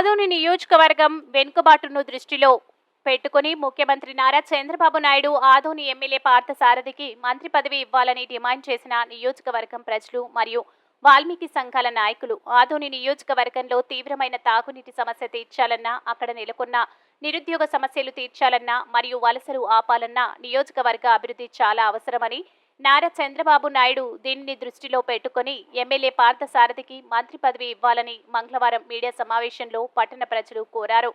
ఆదోని నియోజకవర్గం వెనుకబాటును దృష్టిలో పెట్టుకుని ముఖ్యమంత్రి నారా చంద్రబాబు నాయుడు ఆదోని ఎమ్మెల్యే పార్థసారథికి మంత్రి పదవి ఇవ్వాలని డిమాండ్ చేసిన నియోజకవర్గం ప్రజలు మరియు వాల్మీకి సంఘాల నాయకులు. ఆదోని నియోజకవర్గంలో తీవ్రమైన తాగునీటి సమస్య తీర్చాలన్నా అక్కడ నెలకొన్న నిరుద్యోగ సమస్యలు తీర్చాలన్నా మరియు వలసలు ఆపాలన్నా నియోజకవర్గ అభివృద్ధి చాలా అవసరమని నారా చంద్రబాబు నాయుడు దీనిని దృష్టిలో పెట్టుకుని ఎమ్మెల్యే పార్థసారథికి మంత్రి పదవి ఇవ్వాలని మంగళవారం మీడియా సమావేశంలో పట్టణ ప్రజలు కోరారు.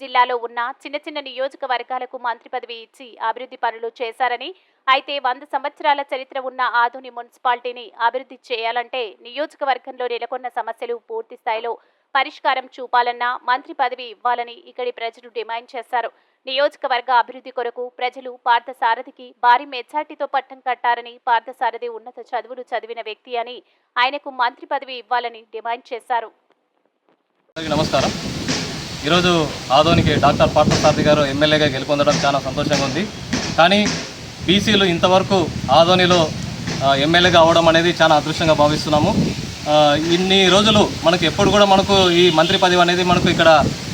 జిల్లాలో ఉన్న చిన్న చిన్న నియోజకవర్గాలకు మంత్రి పదవి ఇచ్చి అభివృద్ధి పనులు చేశారని అయితే వంద సంవత్సరాల చరిత్ర ఉన్న ఆధుని మున్సిపాలిటీని అభివృద్ధి చేయాలంటే నియోజకవర్గంలో నెలకొన్న సమస్యలు పూర్తి స్థాయిలో పరిష్కారం చూపాలన్నా మంత్రి పదవి ఇవ్వాలని ఇక్కడి ప్రజలు డిమాండ్ చేశారు. నియోజకవర్గ అభివృద్ధి కొరకు ప్రజలు పార్థసారథికి భారీ మెజార్టీతో పట్టం కట్టారని పార్థసారథి ఉన్నత చదువులు చదివిన వ్యక్తి అని ఆయనకు మంత్రి పదవి ఇవ్వాలని డిమాండ్ చేశారు. నమస్కారం. ఈరోజు ఆదోనికి డాక్టర్ పార్థసారథి గారు ఎమ్మెల్యేగా గెలుపొందడం చాలా సంతోషంగా ఉంది. కానీ బీసీలు ఇంతవరకు ఆదోనిలో ఎమ్మెల్యేగా అవడం అనేది చాలా అదృష్టంగా భావిస్తున్నాము. ఇన్ని రోజులు మనకు ఎప్పుడు కూడా మనకు ఈ మంత్రి పదవి అనేది మనకు ఇక్కడ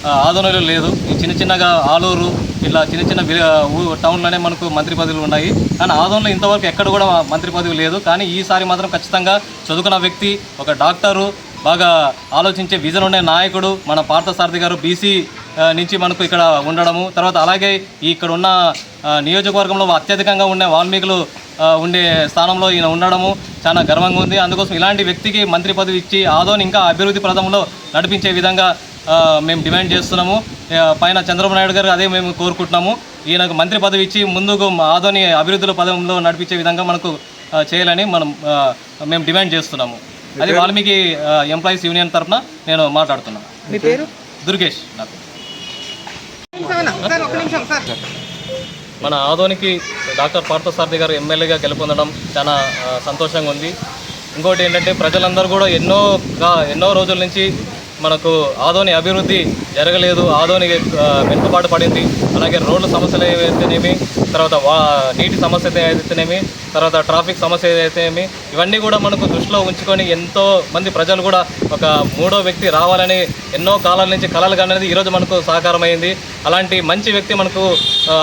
ఆ, ఆదోనిలో లేదు. ఈ చిన్న చిన్నగా ఆలూరు ఇట్లా చిన్న చిన్న ఊ- టౌన్లోనే మనకు మంత్రి పదవులు ఉన్నాయి. కానీ ఆదోనలో ఇంతవరకు ఎక్కడ కూడా మంత్రి పదవి లేదు. కానీ ఈసారి మాత్రం ఖచ్చితంగా చదువుకున్న వ్యక్తి ఒక డాక్టరు బాగా ఆలోచించే విజన్ ఉండే నాయకుడు మన పార్థసారథి గారు బీసీ నుంచి మనకు ఇక్కడ ఉండడము. తర్వాత అలాగే ఇక్కడ ఉన్న నియోజకవర్గంలో అత్యధికంగా ఉండే వాల్మీకులు ఉండే స్థానంలో ఈయన ఉండడము చాలా గర్వంగా ఉంది. అందుకోసం ఇలాంటి వ్యక్తికి మంత్రి పదవి ఇచ్చి ఆదోని ఇంకా అభివృద్ధి ప్రదంలో నడిపించే విధంగా మేము డిమాండ్ చేస్తున్నాము. పైన చంద్రబాబు నాయుడు గారు అదే మేము కోరుకుంటున్నాము. ఈయనకు మంత్రి పదవి ఇచ్చి ముందుకు ఆదోని అభివృద్ధుల పదంలో నడిపించే విధంగా మనకు చేయాలని మనం మేము డిమాండ్ చేస్తున్నాము. అది వాల్మీకి ఎంప్లాయీస్ యూనియన్ తరఫున నేను మాట్లాడుతున్నాను మీ పేరు? దుర్గేష్ నాకు. సార్ సార్ ఒక్క నిమిషం సార్ మన ఆదోనికి డాక్టర్ పార్థసారథి గారు ఎమ్మెల్యేగా గెలుపొందడం చాలా సంతోషంగా ఉంది. ఇంకోటి ఏంటంటే ప్రజలందరూ కూడా ఎన్నో ఎన్నో రోజుల నుంచి మనకు ఆదోని అభివృద్ధి జరగలేదు. ఆదోని వెనుకబాటు పడింది. అలాగే రోడ్ల సమస్యలు ఏవైతేనేమి తర్వాత వా నీటి సమస్య అయితేనేమి తర్వాత ట్రాఫిక్ సమస్య ఏదైతేనేమి ఇవన్నీ కూడా మనకు దృష్టిలో ఉంచుకొని ఎంతో మంది ప్రజలు కూడా ఒక మూడో వ్యక్తి రావాలని ఎన్నో కాలాల నుంచి కలలు కనేది ఈరోజు మనకు సహకారమైంది అలాంటి మంచి వ్యక్తి మనకు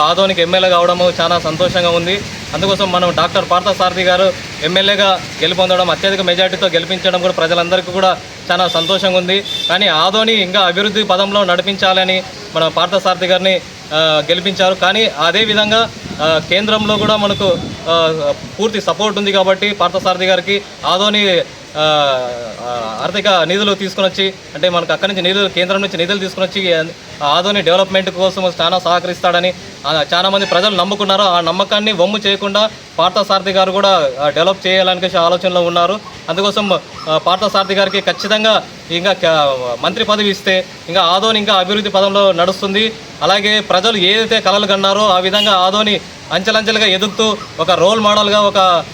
ఆదోనికి ఎమ్మెల్యే కావడము చాలా సంతోషంగా ఉంది. అందుకోసం మనం డాక్టర్ పార్థసారథి గారు ఎమ్మెల్యేగా గెలుపొందడం అత్యధిక మెజార్టీతో గెలిపించడం కూడా ప్రజలందరికీ కూడా చాలా సంతోషంగా ఉంది. కానీ ఆదోని ఇంకా అభివృద్ధి పదంలో నడిపించాలని మన పార్థసారథి గారిని గెలిపించారు. కానీ అదేవిధంగా కేంద్రంలో కూడా మనకు పూర్తి సపోర్ట్ ఉంది కాబట్టి పార్థసారథి గారికి ఆదోని ఆర్థిక నిధులు తీసుకుని వచ్చి అంటే మనకు అక్కడి నుంచి నిధులు కేంద్రం నుంచి నిధులు తీసుకుని వచ్చి ఆదోని డెవలప్మెంట్ కోసం చాలా సహకరిస్తాడని చాలా మంది ప్రజలు నమ్ముకున్నారు. ఆ నమ్మకాన్ని వమ్ము చేయకుండా పార్థసారథి గారు కూడా డెవలప్ చేయాలని ఆలోచనలో ఉన్నారు. అందుకోసం పార్థసారథి గారికి ఖచ్చితంగా ఇంకా క- మంత్రి పదవి ఇస్తే ఇంకా ఆదోని ఇంకా అభివృద్ధి పదంలో నడుస్తుంది. అలాగే ప్రజలు ఏదైతే కలలు కన్నారో ఆ విధంగా ఆదోని అంచెలంచెలుగా ఎదుగుతూ ఒక రోల్ మోడల్గా ఒక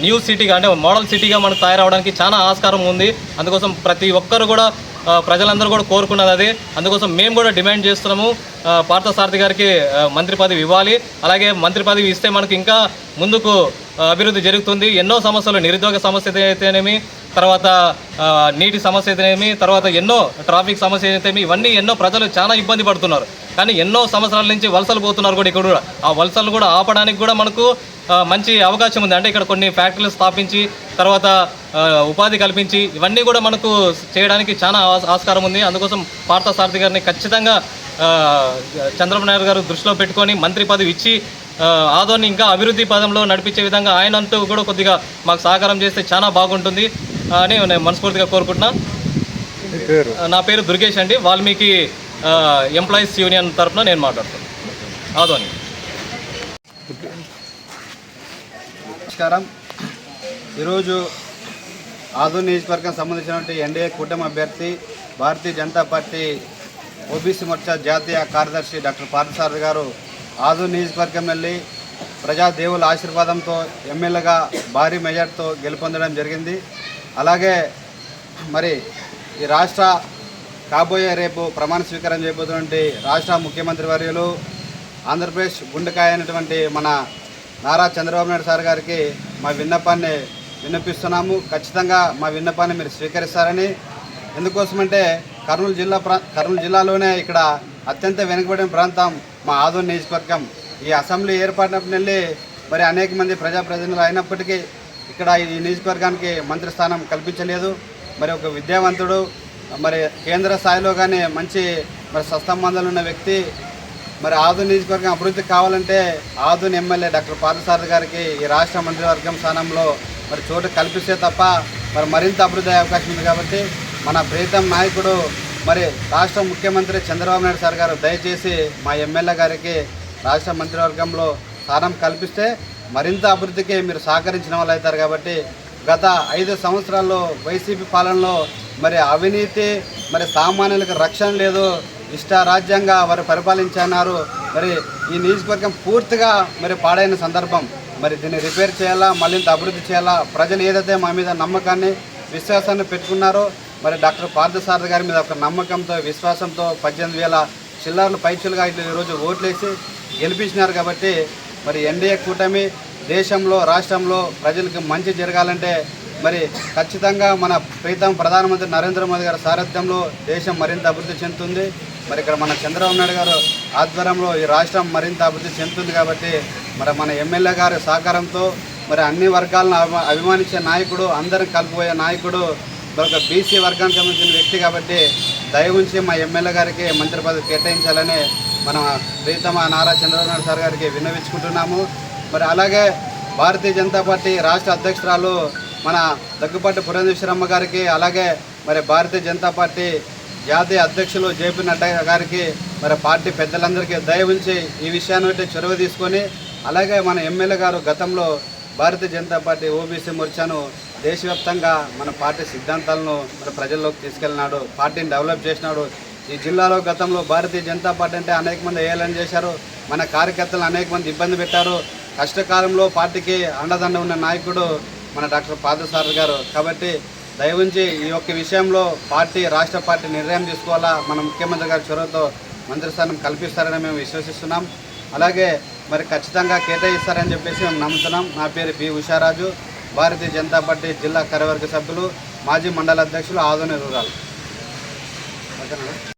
న్యూ సిటీగా అంటే మోడల్ సిటీగా మనకు తయారవడానికి చాలా ఆస్కారం ఉంది. అందుకోసం ప్రతి ఒక్కరు కూడా ప్రజలందరూ కూడా కోరుకున్నది అదే. అందుకోసం మేము కూడా డిమాండ్ చేస్తున్నాము. పార్థసారథి గారికి మంత్రి పదవి ఇవ్వాలి. అలాగే మంత్రి పదవి ఇస్తే మనకు ఇంకా ముందుకు అభివృద్ధి జరుగుతుంది. ఎన్నో సమస్యలు నిరుద్యోగ సమస్య అయితేనేమి తర్వాత నీటి సమస్య అయితేనేమి తర్వాత ఎన్నో ట్రాఫిక్ సమస్య అయితేమి ఇవన్నీ ఎన్నో ప్రజలు చాలా ఇబ్బంది పడుతున్నారు. కానీ ఎన్నో సంవత్సరాల నుంచి వలసలు పోతున్నారు కూడా ఇక్కడ కూడా. ఆ వలసలు కూడా ఆపడానికి కూడా మనకు మంచి అవకాశం ఉంది. అంటే ఇక్కడ కొన్ని ఫ్యాక్టరీలు స్థాపించి తర్వాత ఉపాధి కల్పించి ఇవన్నీ కూడా మనకు చేయడానికి చాలా ఆస్కారం ఉంది. అందుకోసం పార్థసారథి గారిని ఖచ్చితంగా చంద్రబాబు నాయుడు గారు దృష్టిలో పెట్టుకొని మంత్రి పదవి ఇచ్చి ఆదోని ఇంకా అభివృద్ధి పదంలో నడిపించే విధంగా ఆయన అంటూ కూడా కొద్దిగా మాకు సహకారం చేస్తే చాలా బాగుంటుంది. అని నేను మనస్ఫూర్తిగా కోరుకుంటున్నా. నా పేరు దుర్గేష్ అండి. వాల్మీకి ఎంప్లాయీస్ యూనియన్ తరఫున నేను మాట్లాడుతున్నాను ఆదోని. నమస్కారం. ఈరోజు ఆదూర్ నియోజకవర్గం సంబంధించినటువంటి ఎన్డీఏ కూటమి అభ్యర్థి భారతీయ జనతా పార్టీ ఓబీసీ మోర్చా జాతీయ కార్యదర్శి డాక్టర్ పార్థసారథి గారు ఆదూర్ నియోజకవర్గం వెళ్ళి ప్రజాదేవుల ఆశీర్వాదంతో ఎమ్మెల్యేగా భారీ మెజార్టీతో గెలుపొందడం జరిగింది. అలాగే మరి ఈ రాష్ట్ర కాబోయే రేపు ప్రమాణ స్వీకారం చేయబోతున్నటువంటి రాష్ట్ర ముఖ్యమంత్రి వర్యులు ఆంధ్రప్రదేశ్ గుండెకాయ అయినటువంటి మన నారా చంద్రబాబు నాయుడు సార్ గారికి మా విన్నపాన్ని విన్నపిస్తున్నాము. ఖచ్చితంగా మా విన్నపాన్ని మీరు స్వీకరిస్తారని. ఎందుకోసమంటే కర్నూలు జిల్లా ప్రా కర్నూలు జిల్లాలోనే ఇక్కడ అత్యంత వెనుకబడిన ప్రాంతం మా ఆదోని నియోజకవర్గం. ఈ అసెంబ్లీ ఏర్పడినప్పటి నుండి మరి అనేక మంది ప్రజాప్రతినిధులు అయినప్పటికీ ఇక్కడ ఈ నియోజకవర్గానికి మంత్రి స్థానం కల్పించలేదు. మరి ఒక విద్యావంతుడు మరి కేంద్ర స్థాయిలో కానీ మంచి మరి సస్తంబంధాలు ఉన్న వ్యక్తి మరి ఆదు నియోజకవర్గం అభివృద్ధి కావాలంటే ఆదోని ఎమ్మెల్యే డాక్టర్ పార్థసారథి గారికి ఈ రాష్ట్ర మంత్రివర్గం స్థానంలో మరి చోటు కల్పిస్తే తప్ప మరి మరింత అభివృద్ధి అయ్యే అవకాశం ఉంది కాబట్టి మన ప్రీతం నాయకుడు మరి రాష్ట్ర ముఖ్యమంత్రి చంద్రబాబు నాయుడు సార్ గారు దయచేసి మా ఎమ్మెల్యే గారికి రాష్ట్ర మంత్రివర్గంలో స్థానం కల్పిస్తే మరింత అభివృద్ధికి మీరు సహకరించిన వాళ్ళు అవుతారు కాబట్టి గత ఐదు సంవత్సరాల్లో వైసీపీ పాలనలో మరి అవినీతి మరి సామాన్యులకు రక్షణ లేదు ఇష్టారాజ్యంగా వారు పరిపాలించన్నారు. మరి ఈ నియోజకవర్గం పూర్తిగా మరి పాడైన సందర్భం. మరి దీన్ని రిపేర్ చేయాలా మరింత అభివృద్ధి చేయాలా? ప్రజలు ఏదైతే మా మీద నమ్మకాన్ని విశ్వాసాన్ని పెట్టుకున్నారో మరి డాక్టర్ పార్థసారథి గారి మీద ఒక నమ్మకంతో విశ్వాసంతో పద్దెనిమిది వేల చిల్లర్లు పైచులుగా ఇట్లా ఈరోజు ఓట్లేసి గెలిపించినారు కాబట్టి మరి ఎన్డీఏ కూటమి దేశంలో రాష్ట్రంలో ప్రజలకు మంచి జరగాలంటే మరి ఖచ్చితంగా మన ప్రీతం ప్రధానమంత్రి నరేంద్ర మోదీ గారి సారథ్యంలో దేశం మరింత అభివృద్ధి చెందుతుంది. మరి ఇక్కడ మన చంద్రబాబు నాయుడు గారు ఆధ్వర్యంలో ఈ రాష్ట్రం మరింత అభివృద్ధి చెందుతుంది కాబట్టి మరి మన ఎమ్మెల్యే గారి సహకారంతో మరి అన్ని వర్గాలను అభిమానించే నాయకుడు అందరిని కలిపిపోయే నాయకుడు ఒక బీసీ వర్గానికి సంబంధించిన వ్యక్తి కాబట్టి దయ ఉంచి మా ఎమ్మెల్యే గారికి మంత్రి పదవి కేటాయించాలని మన ప్రీతమ నారా చంద్రబాబు నాయుడు సార్ గారికి విన్నవించుకుంటున్నాము. మరి అలాగే భారతీయ జనతా పార్టీ రాష్ట్ర అధ్యక్షురాలు మన దగ్గుపాటి పురంధేశ్వరమ్మ గారికి అలాగే మరి భారతీయ జనతా పార్టీ జాతీయ అధ్యక్షులు జేపీ నడ్డా గారికి మరి పార్టీ పెద్దలందరికీ దయ ఉంచి ఈ విషయాన్ని చొరవ తీసుకొని అలాగే మన ఎమ్మెల్యే గారు గతంలో భారతీయ జనతా పార్టీ ఓబీసీ మోర్చాను దేశవ్యాప్తంగా మన పార్టీ సిద్ధాంతాలను మన ప్రజల్లోకి తీసుకెళ్ళినాడు పార్టీని డెవలప్ చేసినాడు ఈ జిల్లాలో గతంలో భారతీయ జనతా పార్టీ అంటే అనేక మంది ఏలన చేశారు. మన కార్యకర్తలు అనేక మంది ఇబ్బంది పెట్టారు. కష్టకాలంలో పార్టీకి అండదండ ఉన్న నాయకుడు మన డాక్టర్ పాదసారథి గారు. కాబట్టి దయవుంచి ఈ యొక్క విషయంలో పార్టీ రాష్ట్ర పార్టీ నిర్ణయం తీసుకోవాలా? మన ముఖ్యమంత్రి గారి చొరవతో మంత్రిస్థానం కల్పిస్తారని మేము విశ్వసిస్తున్నాం. అలాగే మరి ఖచ్చితంగా కేటాయిస్తారని చెప్పేసి మేము నమ్ముతున్నాం. నా పేరు పి ఉషారాజు. భారతీయ జనతా పార్టీ జిల్లా కార్యవర్గ సభ్యులు మాజీ మండల అధ్యక్షులు ఆదోని రూరల్. ఓకేనా?